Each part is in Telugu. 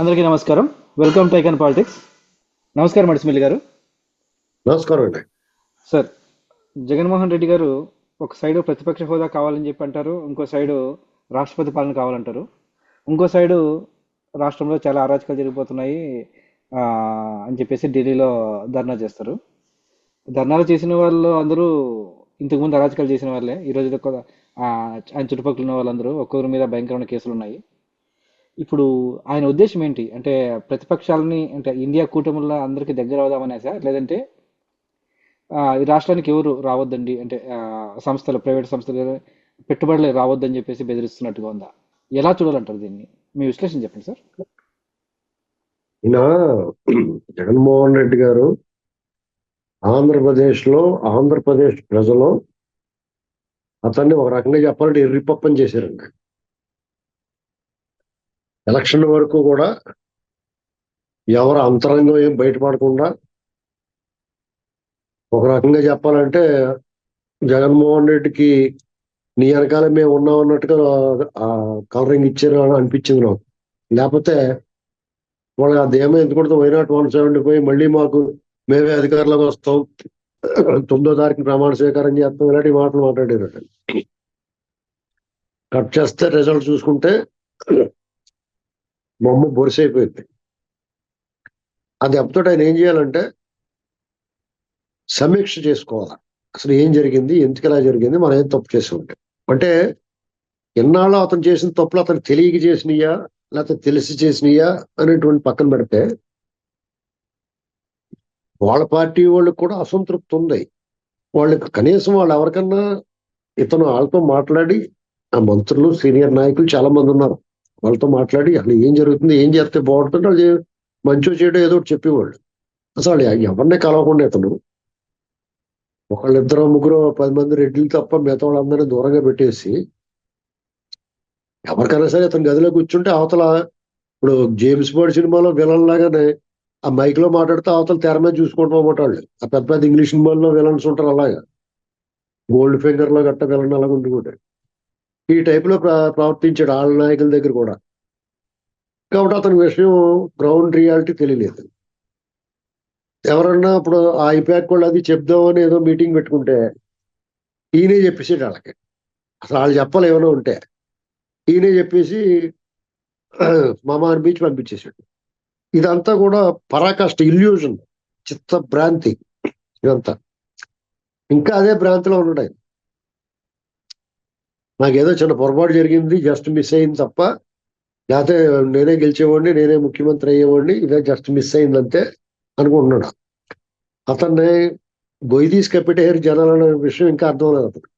అందరికీ నమస్కారం. వెల్కమ్ టు ఐకన్ పాలిటిక్స్ నమస్కారం అడిసిమిల్లి గారు. నమస్కారం అండి. సార్ జగన్మోహన్ రెడ్డి గారు ఒక సైడు ప్రతిపక్ష హోదా కావాలని చెప్పి అంటారు ఇంకో సైడు రాష్ట్రపతి పాలన కావాలంటారు. ఇంకో సైడు రాష్ట్రంలో చాలా అరాచకాలు జరిగిపోతున్నాయి అని చెప్పేసి ఢిల్లీలో ధర్నా చేస్తారు. ధర్నాలు చేసిన వాళ్ళు అందరూ ఇంతకుముందు అరాచకాలు చేసిన వాళ్ళే. ఈ రోజు ఆయన చుట్టుపక్కల ఉన్న వాళ్ళందరూ ఒక్కొక్కరి మీద భయంకరమైన కేసులు ఉన్నాయి. ఇప్పుడు ఆయన ఉద్దేశం ఏంటి? అంటే ప్రతిపక్షాలని అంటే ఇండియా కూటమిలో అందరికీ దగ్గర అవుదామనేసా లేదంటే ఈ రాష్ట్రానికి ఎవరు రావద్దండి? అంటే సంస్థలు ప్రైవేట్ సంస్థలు పెట్టుబడులు రావద్దని చెప్పేసి బెదిరిస్తున్నట్టుగా ఉందా? ఎలా చూడాలంటారు దీన్ని? మీ విశ్లేషణ చెప్పండి సార్. ఈయన జగన్మోహన్ రెడ్డి గారు ఆంధ్రప్రదేశ్లో ఆంధ్రప్రదేశ్ ప్రజలు అతన్ని ఒక రకంగా చెప్పాలంటే ఎర్రిపప్పని చేశారండి. ఎలక్షన్ వరకు కూడా ఎవరు అంతరంగం ఏం బయటపడకుండా ఒక రకంగా చెప్పాలంటే జగన్మోహన్ రెడ్డికి నీ వెనకాల మేము ఉన్నాం అన్నట్టుగా కలరింగ్ ఇచ్చారు అని అనిపించింది నాకు. లేకపోతే వాళ్ళు అదేమో ఎందుకుంటే వైనాట్ వన్ సెవెంటీ పోయి మళ్ళీ మాకు మేమే అధికారంలోకి వస్తాం తొమ్మిదో తారీఖు ప్రమాణ స్వీకారం చేస్తాం ఇలాంటి మాటలు మాట్లాడారు కట్ చేస్తే రిజల్ట్ చూసుకుంటే బొమ్మ బొరిసైపోయింది. అది దెబ్బతో ఆయన ఏం చేయాలంటే సమీక్ష చేసుకోవాలి. అసలు ఏం జరిగింది ఎందుకు ఇలా జరిగింది మనం ఏం తప్పు చేసి ఉంటే. అంటే ఎన్నాళ్ళు అతను చేసిన తప్పులు అతను తెలియక చేసినయా లేకపోతే తెలిసి చేసినయా అనేటువంటి పక్కన పెడితే వాళ్ళ పార్టీ వాళ్ళకి కూడా అసంతృప్తి ఉంది. వాళ్ళకి కనీసం వాళ్ళు ఎవరికన్నా ఇతను వాళ్ళతో మాట్లాడి ఆ మంత్రులు సీనియర్ నాయకులు చాలా మంది ఉన్నారు. వాళ్ళతో మాట్లాడి అసలు ఏం జరుగుతుంది ఏం చేస్తే బాగుంటుంది వాళ్ళు మంచో చేయడం ఏదో ఒకటి చెప్పేవాళ్ళు. అసలు వాళ్ళు ఎవరిని కలవకుండా ఇతను. ఒకళ్ళిద్దరు ముగ్గురు పది మంది రెడ్డిలు తప్ప మిగతా వాళ్ళందరినీ దూరంగా పెట్టేసి ఎవరికైనా సరే అతను గదిలో కూర్చుంటే అవతల ఇప్పుడు జేమ్స్ బాండ్ సినిమాలో విలన్ లాగానే ఆ మైక్లో మాట్లాడితే అవతల తెర మీద చూసుకుంటాం వాళ్ళు. ఆ పెద్ద పెద్ద ఇంగ్లీష్ సినిమాల్లో విలన్స్ ఉంటారు అలాగా. గోల్డ్ ఫింగర్లో గట్ట విలన్ అలాగ ఉండుకుంటాడు ఈ టైపులో ప్ర- ప్రవర్తించాడు వాళ్ళ నాయకుల దగ్గర కూడా. కాబట్టి అతని విషయం గ్రౌండ్ రియాలిటీ తెలియలేదు. ఎవరన్నా ఇప్పుడు ఆ ఇంపాక్ట్ వాళ్ళు అది చెప్దామని ఏదో మీటింగ్ పెట్టుకుంటే ఈయనే చెప్పేసాడు వాళ్ళకి అసలు వాళ్ళు చెప్పాలి ఏమైనా ఉంటే. ఈయనే చెప్పేసి మామ అనిపించి పంపించేసాడు. ఇదంతా కూడా పరాకాష్ట ఇల్యూజన్ చిత్త భ్రాంతి ఇదంతా. ఇంకా అదే భ్రాంతిలో ఉన్నాడు ఆయన. నాకేదో చిన్న పొరపాటు జరిగింది జస్ట్ మిస్ అయింది తప్ప లేకపోతే నేనే గెలిచేవాడిని నేనే ముఖ్యమంత్రి అయ్యేవాడిని ఇదే జస్ట్ మిస్ అయిందంతే అనుకుంటున్నాడు. అతన్ని గొయ్యి తీసి జనాలు అనే విషయం ఇంకా అర్థం లేదు అతను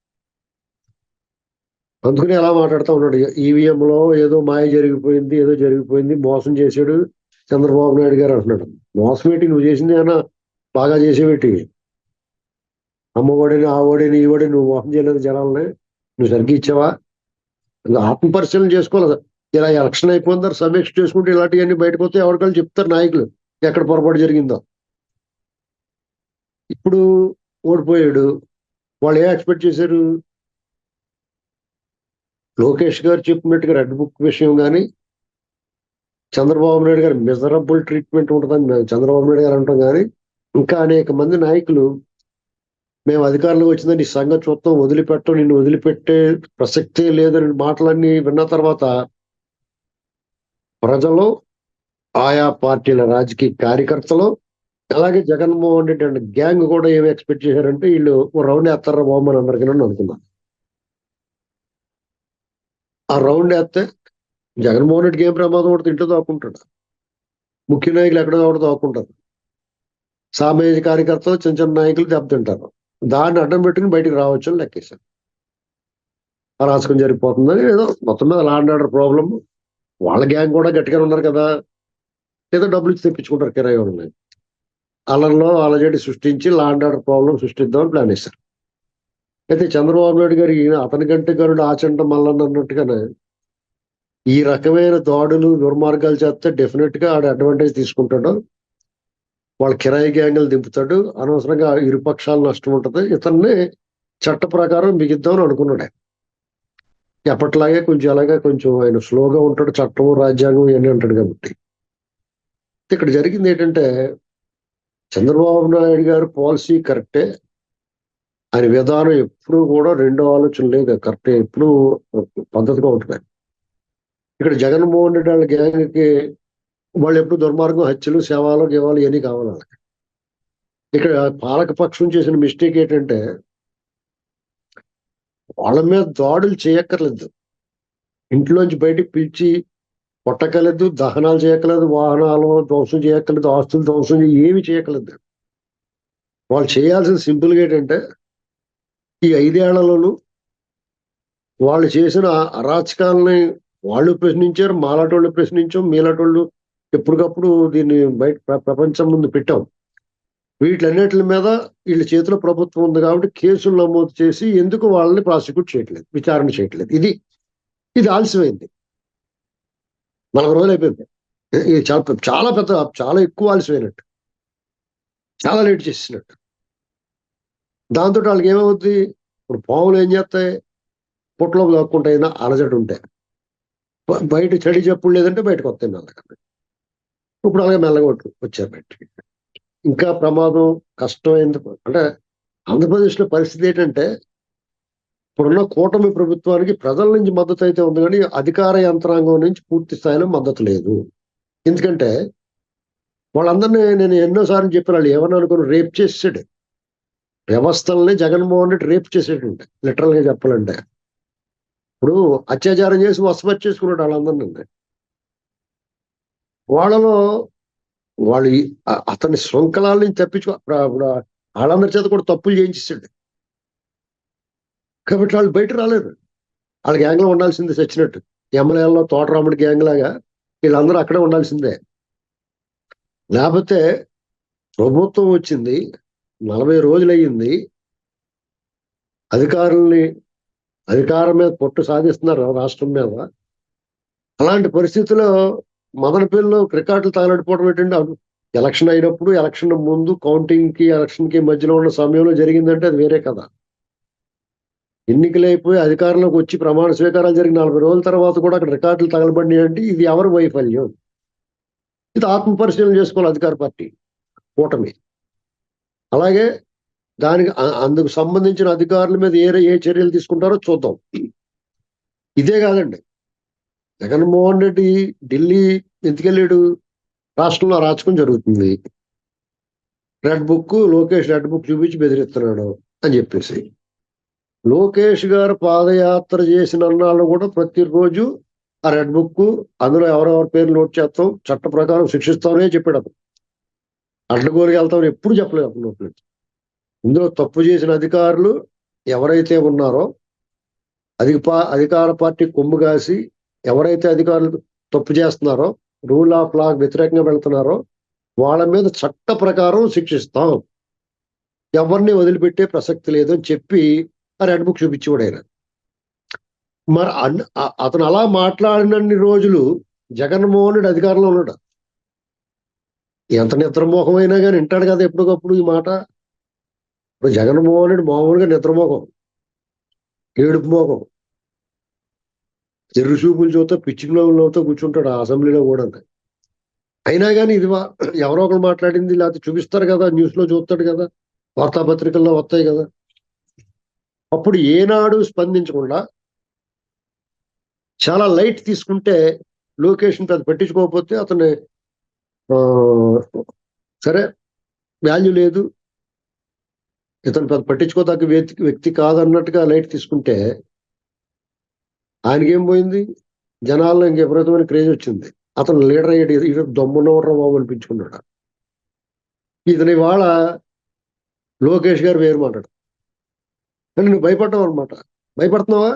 అందుకని ఎలా మాట్లాడుతూ ఉన్నాడు. ఈవీఎం లో ఏదో మాయ జరిగిపోయింది ఏదో జరిగిపోయింది మోసం చేశాడు చంద్రబాబు నాయుడు గారు అంటున్నాడు. మోసం ఏంటి నువ్వు చేసింది అయినా బాగా చేసేవేటి? అమ్మఒడిని ఆ ఒడిని ఈ ఒడిని నువ్వు మోసం చేయలేదు జనాలని. నువ్వు సరిగ్గా ఇచ్చావా? ఇంకా ఆత్మ పరిశీలన చేసుకోవాలి ఇలా ఎలక్షన్ అయిపోతారు సమీక్ష చేసుకుంటే ఇలాంటివన్నీ బయటకు వస్తే ఎవరికైనా చెప్తారు నాయకులు ఎక్కడ పొరపాటు జరిగిందో. ఇప్పుడు ఓడిపోయాడు. వాళ్ళు ఏం ఎక్స్పెక్ట్ చేశారు? లోకేష్ గారు చెప్పినట్టుగా రెడ్ బుక్ విషయం కానీ చంద్రబాబు నాయుడు గారు మిజరబుల్ ట్రీట్మెంట్ ఉంటుందని చంద్రబాబు నాయుడు గారు అంటాం కానీ ఇంకా అనేక మంది నాయకులు మేము అధికారంలోకి వచ్చిందని నీ సంగతి చూస్తాం వదిలిపెట్టం నిన్ను వదిలిపెట్టే ప్రసక్తే లేదని మాటలన్నీ విన్న తర్వాత ప్రజలు ఆయా పార్టీల రాజకీయ కార్యకర్తలు అలాగే జగన్మోహన్ రెడ్డి అండ్ గ్యాంగ్ కూడా ఏమి ఎక్స్పెక్ట్ చేశారంటే వీళ్ళు ఓ రౌండ్ వేస్తారా బాబు అందరికీ అనుకున్నాను ఆ రౌండ్ వేస్తే జగన్మోహన్ రెడ్డికి ఏం ప్రమాదం పడుతుంది ఇంట్లో దాక్కుంటాడు. ముఖ్య నాయకులు ఎక్కడ ఒకటి దాక్కుంటారు. సామాజిక కార్యకర్తలు చిన్న చిన్న నాయకులు దెబ్బతింటారు. దాన్ని అడ్డం పెట్టుకుని బయటికి రావచ్చు అని లెక్కేశారు అరాచకం జరిగిపోతుందని ఏదో మొత్తం మీద లాండ్ ఆర్డర్ ప్రాబ్లం వాళ్ళ గ్యాంగ్ కూడా గట్టిగానే ఉన్నారు కదా. ఏదో డబ్బులు ఇచ్చి తెప్పించుకుంటారు కిరాయి వాళ్ళని. అల్లంలో అలజడి సృష్టించి లాండ్ ఆర్డర్ ప్రాబ్లం సృష్టిద్దామని ప్లాన్ వేశారు. అయితే చంద్రబాబు నాయుడు గారి అతని కంటే గరుడు ఆచంట మల్లన్న అన్నట్టుగానే ఈ రకమైన దాడులు దుర్మార్గాలు చేస్తే డెఫినెట్గా ఆడ అడ్వాంటేజ్ తీసుకుంటాడు వాళ్ళ కిరాయి గ్యాంగులు దింపుతాడు. అనవసరంగా ఇరుపక్షాలు నష్టం ఉంటుంది. ఇతన్ని చట్ట ప్రకారం మిగిద్దామని అనుకున్నాడు ఆయన. ఎప్పటిలాగే కొంచెం అలాగే కొంచెం ఆయన స్లోగా ఉంటాడు. చట్టం రాజ్యాంగం ఇవన్నీ అంటాడు కాబట్టి. ఇక్కడ జరిగింది ఏంటంటే చంద్రబాబు నాయుడు గారు పాలసీ కరెక్టే. ఆయన విధానం ఎప్పుడూ కూడా రెండో ఆలోచన లేదు. కరెక్టే ఎప్పుడూ పద్ధతిగా ఉంటుంది. ఇక్కడ జగన్మోహన్ రెడ్డి వాళ్ళ గ్యాంగ్కి వాళ్ళు ఎప్పుడు దుర్మార్గం హత్యలు సేవలు గేవాలు ఇవన్నీ కావాలి వాళ్ళకి. ఇక్కడ పాలక పక్షం చేసిన మిస్టేక్ ఏంటంటే వాళ్ళ మీద దాడులు చేయక్కర్లేదు. ఇంట్లోంచి బయటికి పిలిచి కొట్టకలేదు దహనాలు చేయక్కలేదు వాహనాలు ధ్వంసం చేయక్కర్లేదు ఆస్తులు ధ్వంసం ఏమి చేయక్కర్లేదు. వాళ్ళు చేయాల్సిన సింపుల్గా ఏంటంటే ఈ ఐదేళ్ళలోనూ వాళ్ళు చేసిన అరాచకాలని వాళ్ళు ప్రశ్నించారు మాలాటోళ్ళు ప్రశ్నించాం మీలాటోళ్ళు ఎప్పటికప్పుడు దీన్ని బయట ప్రపంచం ముందు పెట్టాం. వీటిలన్నిటి మీద వీళ్ళ చేతిలో ప్రభుత్వం ఉంది కాబట్టి కేసులు నమోదు చేసి ఎందుకు వాళ్ళని ప్రాసిక్యూట్ చేయట్లేదు విచారణ చేయట్లేదు. ఇది ఇది ఆలస్యమైంది. నలభై రోజులు అయిపోయింది. ఇది చాలా పెద్ద- చాలా పెద్ద చాలా ఎక్కువ ఆలస్యమైనట్టు. చాలా లేట్ చేసినట్టు. దాంతో వాళ్ళకి ఏమవుద్ది? ఇప్పుడు పాములు ఏం చేస్తాయి? పుట్టలో దాక్కుంటాయి అలజడి ఉంటాయి. బయట చడి చెప్పుడు లేదంటే బయటకు వస్తాయి మెల్లగా ఇప్పుడు అలాగే మెల్లగా వచ్చారు బయటికి. ఇంకా ప్రమాదం కష్టమైంది. అంటే ఆంధ్రప్రదేశ్లో పరిస్థితి ఏంటంటే ఇప్పుడున్న కూటమి ప్రభుత్వానికి ప్రజల నుంచి మద్దతు అయితే ఉంది కానీ అధికార యంత్రాంగం నుంచి పూర్తి స్థాయిలో మద్దతు లేదు. ఎందుకంటే వాళ్ళందరినీ నేను ఎన్నోసార్లు చెప్పిన వాళ్ళు ఏమన్నా అనుకుని రేప్ చేసాడు వ్యవస్థల్ని జగన్మోహన్ రెడ్డి రేప్ చేసేటంటే లిటరల్గా చెప్పాలంటే. ఇప్పుడు అత్యాచారం చేసి వసపరిచేసుకున్నాడు వాళ్ళందరినీ. వాళ్ళలో వాళ్ళు అతని శృంఖలాల నుంచి తప్పించుకో వాళ్ళందరి చేత కూడా తప్పులు చేయించేసాడు కాబట్టి వాళ్ళు బయట రాలేదు. వాళ్ళ గ్యాంగ్లో ఉండాల్సిందే చచ్చినట్టు. ఎమ్మెల్యేలో తోటరాముడి గ్యాంగ్ లాగా వీళ్ళందరూ అక్కడే ఉండాల్సిందే. లేకపోతే ప్రభుత్వం వచ్చింది నలభై రోజులు అయ్యింది అధికారుల్ని అధికారం మీద పొట్టు సాధిస్తున్నారు రాష్ట్రం మీద. అలాంటి పరిస్థితుల్లో మదనపల్లిలో రికార్డులు తగలడిపోవడం ఏంటంటే ఎలక్షన్ అయినప్పుడు ఎలక్షన్ ముందు కౌంటింగ్కి ఎలక్షన్కి మధ్యలో ఉన్న సమయంలో జరిగిందంటే అది వేరే కదా ఎన్నికలు అయిపోయి అధికారంలోకి వచ్చి ప్రమాణ స్వీకారాలు జరిగిన నలభై రోజుల తర్వాత కూడా అక్కడ రికార్డులు తగలబడినాయి అంటే ఇది ఎవరి వైఫల్యం? ఇది ఆత్మ పరిశీలన చేసుకోవాలి అధికార పార్టీ కూటమి. అలాగే దానికి అందుకు సంబంధించిన అధికారుల మీద ఏ ఏ చర్యలు తీసుకుంటారో చూద్దాం. ఇదే కాదండి. జగన్మోహన్ రెడ్డి ఢిల్లీ ఎందుకెళ్ళాడు? రాష్ట్రంలో రాచకం జరుగుతుంది. Red book Lokesh red book చూపించి బెదిరిస్తున్నాడు అని చెప్పేసి. లోకేష్ గారు పాదయాత్ర చేసిన అన్నాళ్ళు కూడా ప్రతిరోజు ఆ రెడ్ బుక్ అందులో ఎవరెవరి పేరు నోట్ చేస్తాం చట్ట ప్రకారం శిక్షిస్తామనే చెప్పాడు అతను. అడ్డగోలుకి వెళ్తామని ఎప్పుడు చెప్పలేదు అప్పుడు నోట్లు. ఇందులో తప్పు చేసిన అధికారులు ఎవరైతే ఉన్నారో అధిక అధికార పార్టీ కొమ్ము కాసి ఎవరైతే అధికారులు తప్పు చేస్తున్నారో రూల్ ఆఫ్ లా వ్యతిరేకంగా వెళ్తున్నారో వాళ్ళ మీద చట్ట ప్రకారం శిక్షిస్తాం. ఎవరిని వదిలిపెట్టే ప్రసక్తి లేదు అని చెప్పి ఆ రెడ్ బుక్ చూపించేవాడు ఆయన. మరి అన్- అతను అలా మాట్లాడినన్ని రోజులు జగన్మోహన్ రెడ్డి అధికారంలో ఉన్నాడు. ఎంత నిద్రమోహమైనా అయినా కానీ వింటాడు కదా ఎప్పటికప్పుడు ఈ మాట. ఇప్పుడు జగన్మోహన్ రెడ్డి మామూలుగా నిద్రమోహం ఏడుపు మోహం. చెరు చూపులు చూస్తే పిచ్చి అవుతూ కూర్చుంటాడు ఆ అసెంబ్లీలో కూడా అయినా కానీ ఇది ఎవరో ఒకరు మాట్లాడింది లేకపోతే చూపిస్తారు కదా న్యూస్లో చూస్తాడు కదా వార్తాపత్రికల్లో వస్తాయి కదా. అప్పుడు ఏనాడు స్పందించకుండా చాలా లైట్ తీసుకుంటే లొకేషన్ అది పట్టించుకోకపోతే అతని ఆ, సరే వాల్యూ లేదు. ఇతను పట్టించుకోదగ్గ వ్యక్తి వ్యక్తి కాదన్నట్టుగా లైట్ తీసుకుంటే ఆయనకేం పోయింది? జనాల్లో ఇంక విపరీతమైన క్రేజ్ వచ్చింది. అతను లీడర్ అయ్యేది ఇది దమ్మున్నవర్రా బాబు అనిపించుకున్నాడు. ఇతని ఇవాళ లోకేష్ గారు వేరు మాట్లాడు అంటే నువ్వు భయపడ్డావు అనమాట భయపడుతున్నావా?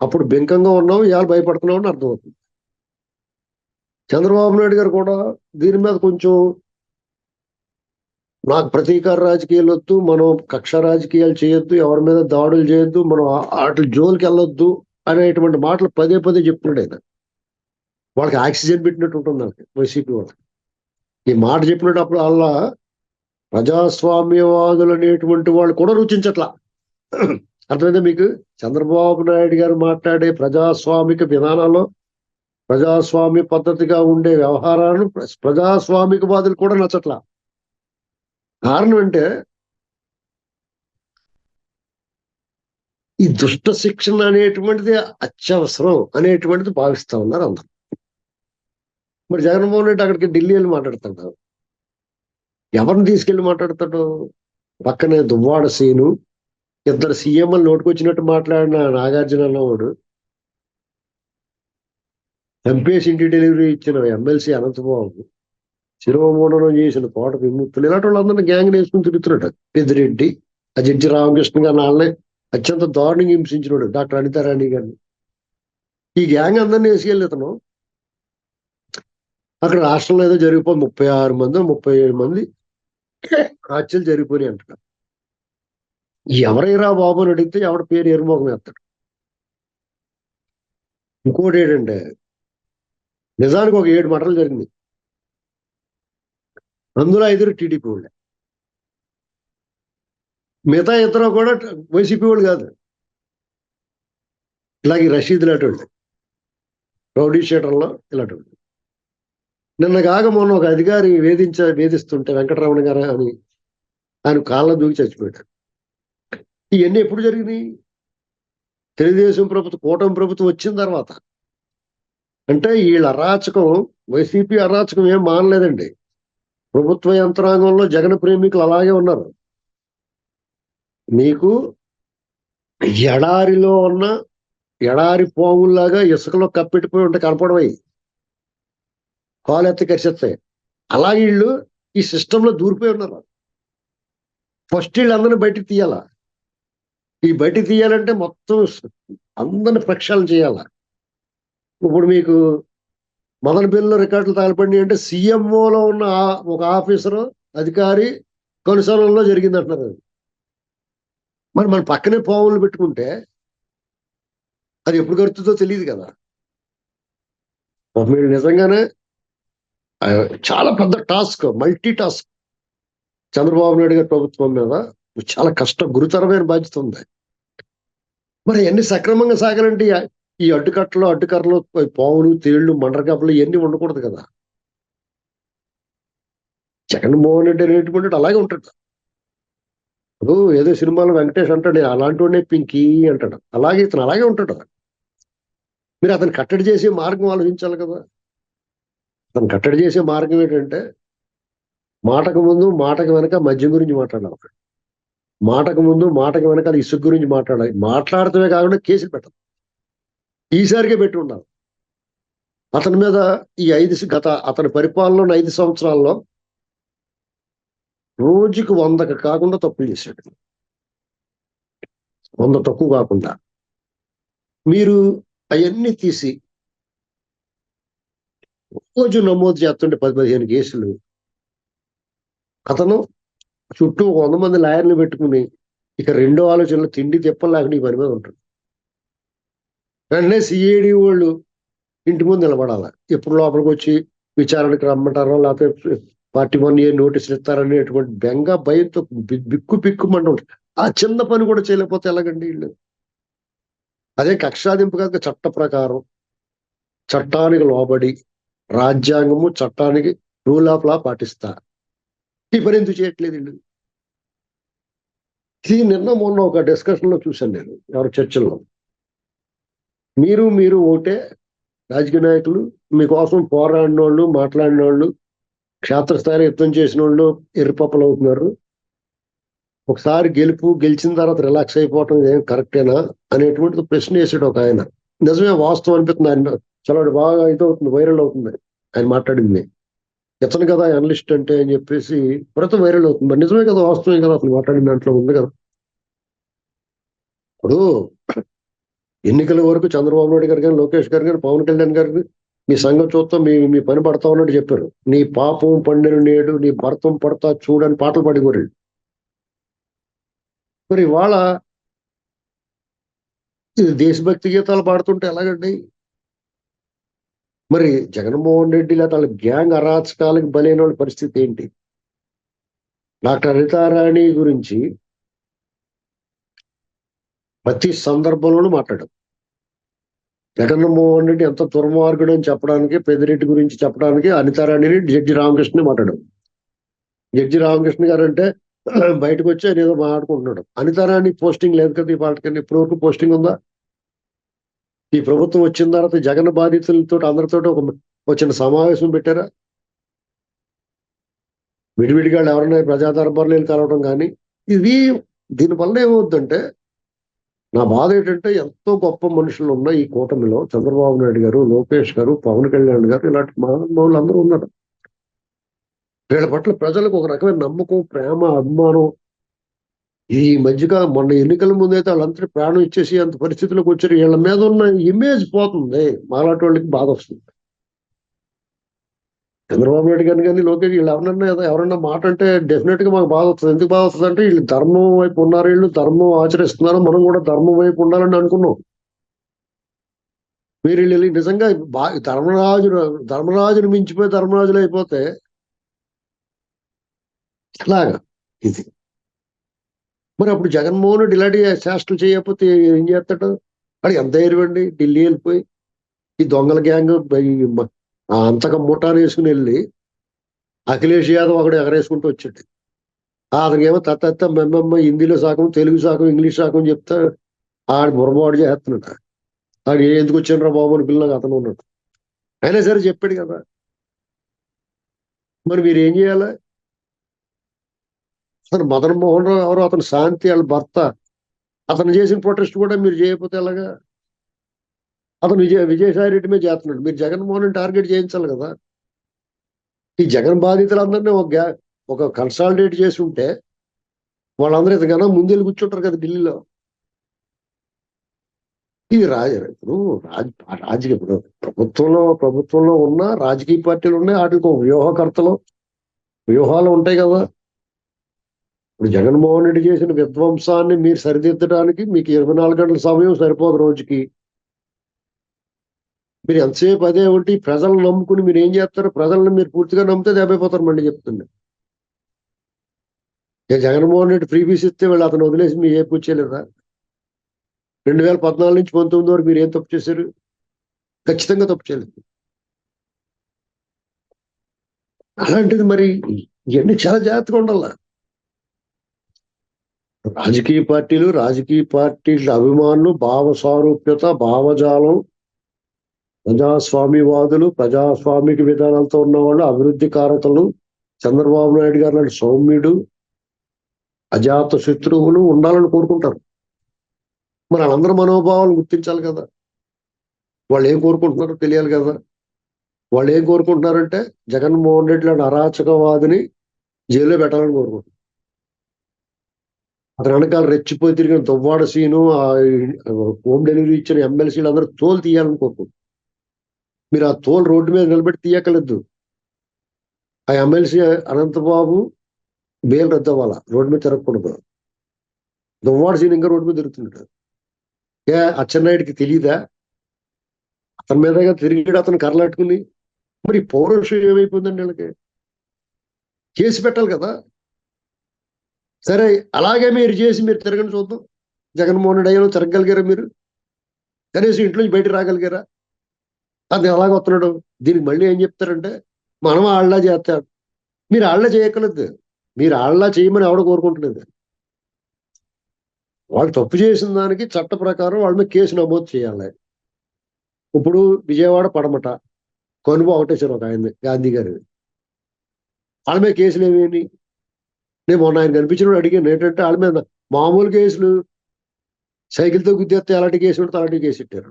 అప్పుడు బెంకంగా ఉన్నావు. ఇవాళ భయపడుతున్నావు అని అర్థమవుతుంది. చంద్రబాబు నాయుడు గారు కూడా దీని మీద కొంచెం నాకు ప్రతీకార రాజకీయాలు వద్దు మనం కక్ష రాజకీయాలు చేయొద్దు ఎవరి మీద దాడులు చేయొద్దు మనం అట్లా జోలికి వెళ్ళొద్దు అనేటువంటి మాటలు పదే పదే చెప్తున్నాడు ఆయన. వాళ్ళకి ఆక్సిజన్ పెట్టినట్టు ఉంటుంది వాళ్ళకి వైసీపీ వాళ్ళకి. ఈ మాట చెప్పినప్పుడు అలా ప్రజాస్వామ్యవాదులు అనేటువంటి వాళ్ళు కూడా రుచించట్లా. అర్థమైందా మీకు? చంద్రబాబు నాయుడు గారు మాట్లాడే ప్రజాస్వామిక విధానాల్లో ప్రజాస్వామ్య పద్ధతిగా ఉండే వ్యవహారాలను ప్రజాస్వామికవాదులు కూడా నచ్చట్లా. కారణం అంటే ఈ దుష్ట శిక్షణ అనేటువంటిది అత్యవసరం అనేటువంటిది భావిస్తా ఉన్నారు అందరూ. మరి జగన్మోహన్ రెడ్డి అక్కడికి ఢిల్లీ వెళ్ళి మాట్లాడుతాడు? ఎవరిని తీసుకెళ్ళి మాట్లాడతాడు? పక్కనే దువ్వాడ సీను ఇద్దరు సీఎంఎల్ నోటుకొచ్చినట్టు మాట్లాడిన నాగార్జున అన్నవాడు. ఎంపీఎస్ ఇంటి డెలివరీ ఇచ్చిన ఎమ్మెల్సీ అనంతబాబు శిరోమూడనం చేసిన తోట విముక్తులు. ఇలాంటి వాళ్ళందరినీ గ్యాంగ్ వేసుకుని తిరుగుతున్నాడు పెద్దిరెడ్డి ఆ జడ్జి రామకృష్ణ గారిని వాళ్ళని అత్యంత దారుణంగా హింసించినాడు డాక్టర్ అనితారాణి గారిని. ఈ గ్యాంగ్ అందరినీ వేసుకెళ్ళి ఇతను అక్కడ రాష్ట్రంలో ఏదో జరిగిపోయి ముప్పై ఆరు మంది ముప్పై ఏడు మంది హత్యలు జరిగిపోయినాయి అంటాడు ఎవరైరా బాబు అని అడిగితే ఎవడ పేరు ఎరుమోకం ఎత్తాడు ఇంకోటి ఏంటంటే నిజానికి ఒక ఏడు మటలు జరిగింది అందులో ఐదుగురు టీడీపీ వాళ్ళే. మిగతా ఇద్దరు కూడా వైసీపీ వాళ్ళు కాదు. ఇలాగే రషీద్ ఇలాంటి వాళ్ళు. రౌడీ షీటర్లో ఇలాంటి వాళ్ళు. నిన్న కాక మొన్న ఒక అధికారి వేధించ వేధిస్తుంటే వెంకటరమణ గారు అని ఆయన కాళ్ళ దూకి చచ్చిపోయాడు. ఇవన్నీ ఎప్పుడు జరిగినాయి? తెలుగుదేశం ప్రభుత్వం కూటమి ప్రభుత్వం వచ్చిన తర్వాత. అంటే వీళ్ళ అరాచకం వైసీపీ అరాచకం ఏం మానలేదండి. ప్రభుత్వ యంత్రాంగంలో జగన్ ప్రేమికులు అలాగే ఉన్నారు. మీకు ఎడారిలో ఉన్న ఎడారి పాముల్లాగా ఇసుకలో కప్పెట్టిపోయి ఉంటే కనపడవయి కాలు ఎత్తి కరిచేస్తాయి. అలాగే వీళ్ళు ఈ సిస్టంలో దూరిపోయి ఉన్నారు. ఫస్ట్ వీళ్ళందరినీ బయటికి తీయాలా. ఈ బయటికి తీయాలంటే మొత్తం అందరిని ప్రక్షాళన చేయాల. ఇప్పుడు మీకు మదనపల్లిలో రికార్డులు తగలపడి అంటే సీఎంఓలో ఉన్న ఒక ఆఫీసర్ అధికారి కొనసాగంలో జరిగింది అంటున్నారు అది. మరి మన పక్కనే పావులు పెట్టుకుంటే అది ఎప్పుడు కడుతుందో తెలియదు కదా. మీరు నిజంగానే చాలా పెద్ద task multi task. Chandrababu Naidu గారి ప్రభుత్వం మీద చాలా కష్ట గురుతరమైన బాధ్యత ఉంది. మరి ఎన్ని సక్రమంగా సాగాలంటే ఈ- అడ్డుకట్టలు అడ్డుకర్రలు పావులు తేళ్ళు మండరకప్పలు ఇవన్నీ ఉండకూడదు కదా. జగన్మోహన్ రెడ్డి అనేటువంటి అలాగే ఉంటాడు. ఇప్పుడు ఏదో సినిమాలో వెంకటేష్ అంటాడు అలాంటి వాడినే పింకీ అంటాడు. అలాగే ఇతను అలాగే ఉంటాడు. మీరు అతను కట్టడి చేసే మార్గం ఆలోచించాలి కదా. అతను కట్టడి చేసే మార్గం ఏంటంటే మాటకు ముందు మాటకు వెనక మద్యం గురించి మాట్లాడాలి మాటకు ముందు మాటకు వెనక ఇసుక గురించి మాట్లాడాలి. మాట్లాడటమే కాకుండా కేసులు పెట్టాలి. ఈసారిగా పెట్టి ఉండాలి అతని మీద ఈ ఐదు గత అతని పరిపాలనలో ఐదు సంవత్సరాల్లో రోజుకి వందకు కాకుండా తప్పులు చేశాడు. వంద తక్కువ కాకుండా. మీరు అవన్నీ తీసి రోజు నమోదు చేస్తుంటే పది పదిహేను కేసులు. అతను చుట్టూ వంద మంది లాయర్లు పెట్టుకుని ఇక రెండో ఆలోచనలు తిండి తిప్పలేకుండా ఈ పని మీద ఉంటాడు. వెంటనే సిఐడి వాళ్ళు ఇంటి ముందు నిలబడాలి. ఎప్పుడు లోపలికి వచ్చి విచారణకు రమ్మంటారో లేకపోతే పార్టీ వన్ ఏ నోటీసులు ఇస్తారనేటువంటి బెంగ భయంతో బి- బిక్కు బిక్కుమంట ఉంటుంది ఆ చిన్న పని కూడా చేయలేకపోతే ఎలాగండి వీళ్ళు? అదే కక్షాదింపు కనుక చట్ట ప్రకారం. చట్టానికి లోబడి రాజ్యాంగము చట్టానికి రూల్ ఆఫ్ లా పాటిస్తా. ఈ పని ఎందుకు చేయట్లేదు వీళ్ళు? ఇది నిన్న మొన్న ఒక డిస్కషన్లో చూశాను నేను ఎవరు చర్చల్లో. మీరు మీరు ఒకటే రాజకీయ నాయకులు మీకోసం పోరాడిన వాళ్ళు మాట్లాడిన వాళ్ళు క్షేత్రస్థాయిలో యుద్ధం చేసిన వాళ్ళు ఎర్రిపప్పలు అవుతున్నారు ఒకసారి గెలుపు గెలిచిన తర్వాత రిలాక్స్ అయిపోవటం ఏం కరెక్టేనా అనేటువంటిది ప్రశ్న వేసాడు ఒక ఆయన. నిజమే వాస్తవం అనిపిస్తుంది ఆయన. చాలా బాగా ఇదవుతుంది వైరల్ అవుతుంది ఆయన మాట్లాడింది. ఇతను కదా అనలిస్ట్ అంటే అని చెప్పేసి ప్రతి వైరల్ అవుతుంది. మరి నిజమే కదా వాస్తవమే కదా అతను మాట్లాడిన దాంట్లో ఉంది కదా. ఇప్పుడు ఎన్నికల వరకు చంద్రబాబు నాయుడు గారు కానీ లోకేష్ గారు కానీ పవన్ కళ్యాణ్ గారు మీ సంఘం చూస్తాం మీ మీ పని పడతా ఉన్నట్టు చెప్పారు. నీ పాపం పండిన నేడు నీ భర్తం పడతా చూడని పాటలు పాడుకోరు మరి ఇవాళ దేశభక్తి గీతాలు పాడుతుంటే ఎలాగండి? మరి జగన్మోహన్ రెడ్డి లేదా వాళ్ళ గ్యాంగ్ అరాచకాలకు బలైన వాళ్ళ పరిస్థితి ఏంటి? డాక్టర్ హరితారాణి గురించి ప్రతి సందర్భంలోనూ మాట్లాడాం జగన్మోహన్ రెడ్డి ఎంత దుర్మార్గుడు అని చెప్పడానికి పెద్దిరెడ్డి గురించి చెప్పడానికి అనితారాణిని జడ్జి రామకృష్ణ మాట్లాడాడు జడ్జి రామకృష్ణ గారు అంటే బయటకు వచ్చి ఆయన ఏదో మాట్లాడుకుంటున్నాడు. అనితారాణి పోస్టింగ్ లేదు కదా ఈ పాటకని ఇప్పటివరకు పోస్టింగ్ ఉందా? ఈ ప్రభుత్వం వచ్చిన తర్వాత జగన్ బాధితులతో అందరితో ఒక వచ్చిన సమావేశం పెట్టారా? విడివిడిగా ఎవరైనా ప్రజా దర్బార్లు వెళ్ళి కలవడం కానీ ఇది దీనివల్ల ఏమవుద్దంటే నా బాధ ఏంటంటే ఎంతో గొప్ప మనుషులు ఉన్న ఈ కూటమిలో చంద్రబాబు నాయుడు గారు లోకేష్ గారు పవన్ కళ్యాణ్ గారు ఇలాంటి మహానుభావులు అందరూ ఉన్నారు. వీళ్ళ పట్ల ప్రజలకు ఒక రకమైన నమ్మకం ప్రేమ అభిమానం. ఈ మధ్యగా మొన్న ఎన్నికల ముందైతే వాళ్ళందరూ ప్రాణం ఇచ్చేసి అంత పరిస్థితులకు వచ్చారు. వీళ్ళ మీద ఉన్న ఇమేజ్ పోతుంది. మాలాంటి వాళ్ళకి బాధ వస్తుంది. చంద్రబాబు నాయుడు గారిని కానీ లోకేష్ వీళ్ళు ఎవరన్నా ఎవరన్నా మాట అంటే డెఫినెట్గా మాకు బాధ వస్తుంది. ఎందుకు బాధ వస్తుంది అంటే వీళ్ళు ధర్మం వైపు ఉన్నారు వీళ్ళు ధర్మం ఆచరిస్తున్నారు మనం కూడా ధర్మం వైపు ఉండాలని అనుకున్నాం. మీరు వీళ్ళు నిజంగా బా ధర్మరాజు ధర్మరాజుని మించిపోయి ధర్మరాజులు అయిపోతే ఎలాగా ఇది. మరి అప్పుడు జగన్మోహన్ రెడ్డి ఇలాంటి చేష్టలు చేయకపోతే ఏం చేస్తాడు? అది ఎంత ఎరువండి ఢిల్లీ వెళ్ళిపోయి ఈ దొంగల గ్యాంగ్ ఆ అంతక ముఠాను వేసుకుని వెళ్ళి అఖిలేష్ యాదవ్ అక్కడ ఎగరేసుకుంటూ వచ్చాడు. అతనికేమో తత్త మెమ్మమ్మ హిందీలో సాకం తెలుగు సాకం ఇంగ్లీష్ సాకం చెప్తా ఆడు బుర్రబాటు చేస్తున్నాడు ఆడు ఎందుకు వచ్చిండ్రా బాబు అని పిల్లలకు అతను ఉన్నాడు. అయినా సరే చెప్పాడు కదా. మరి మీరు ఏం చేయాలి? అతను మదన్ మోహన్ రావు ఎవరు అతను శాంతి వాళ్ళ భర్త. అతను చేసిన ప్రొటెస్ట్ కూడా మీరు చేయకపోతే ఎలాగా? అతను విజయ విజయసాయి రెడ్డి మీద చేస్తున్నాడు. మీరు జగన్మోహన్ టార్గెట్ చేయించాలి కదా. ఈ జగన్ బాధితులందరినీ ఒక గ్యా ఒక కన్సాలిడేట్ చేసి ఉంటే వాళ్ళందరూ ఇంతకన్నా ముందెళ్ళి కూర్చుంటారు కదా ఢిల్లీలో. ఇది రాజ ఇప్పుడు రాజ రాజకీయ ఇప్పుడు ప్రభుత్వంలో ప్రభుత్వంలో ఉన్న రాజకీయ పార్టీలు ఉన్నాయి. వాటికి వ్యూహకర్తలు వ్యూహాలు ఉంటాయి కదా. ఇప్పుడు జగన్మోహన్ రెడ్డి చేసిన విధ్వంసాన్ని మీరు సరిదిద్దడానికి మీకు ఇరవై నాలుగు గంటల సమయం సరిపోదు రోజుకి. మీరు ఎంతసేపు అదే ఒకటి ప్రజలను నమ్ముకుని మీరు ఏం చేస్తారు ప్రజలను మీరు పూర్తిగా నమ్మితే దెబ్బైపోతారు మళ్ళీ చెప్తుంది జగన్మోహన్ రెడ్డి ఫ్రీ బీస్ ఇస్తే వాళ్ళు అతను వదిలేసి మీరు ఏ పూర్తి చేయలేదా? రెండు వేల పద్నాలుగు నుంచి పంతొమ్మిది వరకు మీరు ఏం తప్పు చేశారు? ఖచ్చితంగా తప్పు చేయలేదు. అలాంటిది మరి ఇవన్నీ చాలా జాగ్రత్తగా ఉండాలి? రాజకీయ పార్టీలు రాజకీయ పార్టీల అభిమానులు భావ సారూప్యత భావజాలం ప్రజాస్వామ్యవాదులు ప్రజాస్వామిక విధానాలతో ఉన్నవాళ్ళు అభివృద్ధి కారతలు చంద్రబాబు నాయుడు గారు లాంటి సౌమ్యుడు అజాత శత్రువులు ఉండాలని కోరుకుంటారు. మరి వాళ్ళందరి మనోభావాలు గుర్తించాలి కదా. వాళ్ళు ఏం కోరుకుంటున్నారో తెలియాలి కదా. వాళ్ళు ఏం కోరుకుంటున్నారంటే జగన్మోహన్ రెడ్డి లాంటి అరాచకవాదిని జైల్లో పెట్టాలని కోరుకుంటున్నారు. అతని వెనకాల రెచ్చిపోయి తిరిగిన దువ్వాడ సీను హోమ్ డెలివరీ ఇచ్చిన ఎమ్మెల్సీలు అందరూ తోలు తీయాలని కోరుకుంటున్నారు. మీరు ఆ తోలు రోడ్డు మీద నిలబెట్టి తీయకలేదు ఆ ఎమ్మెల్సీ అనంతబాబు బెయిల్ రద్దు అవ్వాలా రోడ్డు మీద తిరగకూడదు. దువ్వాడు సీన్ ఇంకా రోడ్డు మీద తిరుగుతున్నాడు ఏ అచ్చెన్నాయుడికి తెలియదా అతని మీదగా తిరిగాడు అతను కర్లాట్టుకుని మరి పౌరుషం ఏమైపోయిందండి వీళ్ళకి? కేసు పెట్టాలి కదా. సరే అలాగే మీరు చేసి మీరు తిరగని చూద్దాం. జగన్మోహన్ రెడ్డి అయ్యలో తిరగలిగారా మీరు? కనీసం ఇంట్లో నుంచి బయట రాగలిగారా? అది ఎలాగ వస్తున్నాడు దీనికి మళ్ళీ ఏం చెప్తారంటే మనం ఆళ్ళ చేస్తాడు. మీరు ఆళ్ళ చేయక్కర్లేదు. మీరు ఆళ్ళ చేయమని ఎవడ కోరుకుంటున్నది వాళ్ళు తప్పు చేసిన దానికి చట్ట ప్రకారం వాళ్ళ మీద కేసు నమోదు చేయాలి. ఇప్పుడు విజయవాడ పడమట కొనుగో ఒకటేసారు ఒక ఆయన గాంధీ గారు వాళ్ళ మీద కేసులు ఏమేమి? నేను మొన్న ఆయన కనిపించినప్పుడు అడిగాను ఏంటంటే వాళ్ళ మీద మామూలు కేసులు సైకిల్తో గుద్దేస్తే అలాంటి కేసు ఉంటే అలాంటి కేసు పెట్టారు.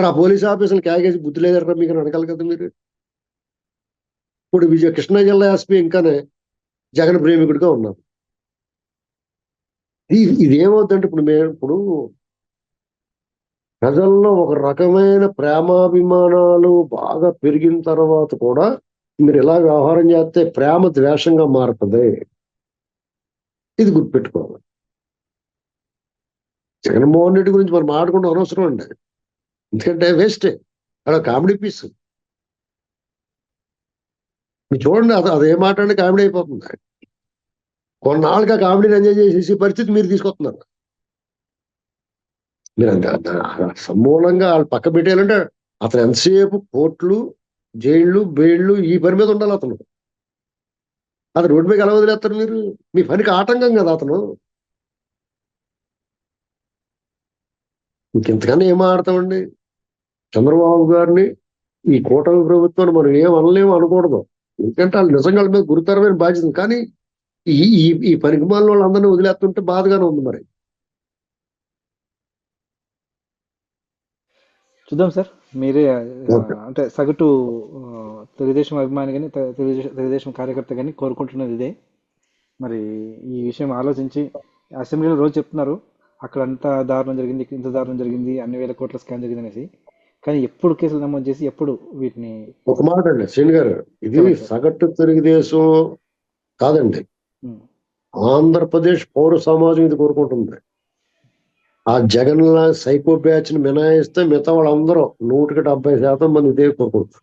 మరి ఆ పోలీస్ ఆఫీసులు క్యాగేసి బుద్ధి లేదరా మీకు అని అడగాలి కదా మీరు? ఇప్పుడు విజయ కృష్ణా జిల్లా ఎస్పీ ఇంకానే జగన్ ప్రేమికుడిగా ఉన్నారు. ఇది ఇదేమవుతుందంటే ఇప్పుడు మేము ఇప్పుడు ప్రజల్లో ఒక రకమైన ప్రేమాభిమానాలు బాగా పెరిగిన తర్వాత కూడా మీరు ఇలా వ్యవహారం చేస్తే ప్రేమ ద్వేషంగా మారుతుంది. ఇది గుర్తుపెట్టుకోవాలి. జగన్మోహన్ రెడ్డి గురించి మనం మాట్లాడకుండా అనవసరం అండి. ఎందుకంటే వేస్టే. అక్కడ కామెడీ పీస్. మీరు చూడండి అది అదే మాట్లాడి కామెడీ అయిపోతుంది. కొన్నాళ్ళకి కామెడీని ఎంజాయ్ చేసేసి పరిస్థితి మీరు తీసుకొస్తున్నారు. మీరు అంత సమూలంగా వాళ్ళు పక్క పెట్టేయాలంటే అతను ఎంతసేపు కోట్లు జైళ్ళు బెయిళ్ళు ఈ పని మీద ఉండాలి అతను. అతను రోడ్డు మీద ఎలా వదిలేస్తారు మీరు? మీ పనికి ఆటంకం కదా అతను. ఇంకెంతకన్నా ఏం ఆడతామండి? చంద్రబాబు గారిని ఈ కూటమి ప్రభుత్వాన్ని మనం ఏం అనలేము అనకూడదు. ఎందుకంటే వాళ్ళు నిజంగా వాళ్ళ మీద గురుతరమైన బాధ్యత. కానీ ఈ ఈ ఈ పనికి మాలిన వాళ్ళందరినీ వదిలేస్తుంటే బాధగానే ఉంది మరి. చూద్దాం సార్. మీరే. అంటే సగటు తెలుగుదేశం అభిమాని కానీ తెలుగుదేశం తెలుగుదేశం కార్యకర్త కానీ కోరుకుంటున్నది ఇదే. మరి ఈ విషయం ఆలోచించి అసెంబ్లీలో రోజు చెప్తున్నారు. అక్కడ అంత దారుణం జరిగింది ఇంత దారుణం జరిగింది అన్ని వేల కోట్ల స్కామ్ జరిగింది అనేసి కానీ ఎప్పుడు కేసులు నమోదు చేసి ఎప్పుడు వీటిని ఒక మాట అండి శ్రీని గారు ఇది. సగటు తెలుగుదేశం కాదండి. ఆంధ్రప్రదేశ్ పౌర సమాజం ఇది కోరుకుంటుంది. ఆ జగన్ లా సైకో బ్యాచ్ని మినాయిస్తే మిగతా వాళ్ళందరూ నూటికి డెబ్బై శాతం మంది ఇదే కోరుకుంటారు.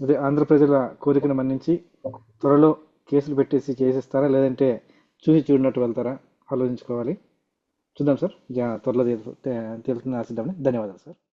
అదే ఆంధ్ర ప్రజల కోరికను మన్నించి త్వరలో కేసులు పెట్టేసి చేసేస్తారా లేదంటే చూసి చూడనట్టు వెళ్తారా? ఆలోచించుకోవాలి. చూద్దాం సార్. జా- త్వరలో తేలు- ఆశిద్దామని ధన్యవాదాలు సార్.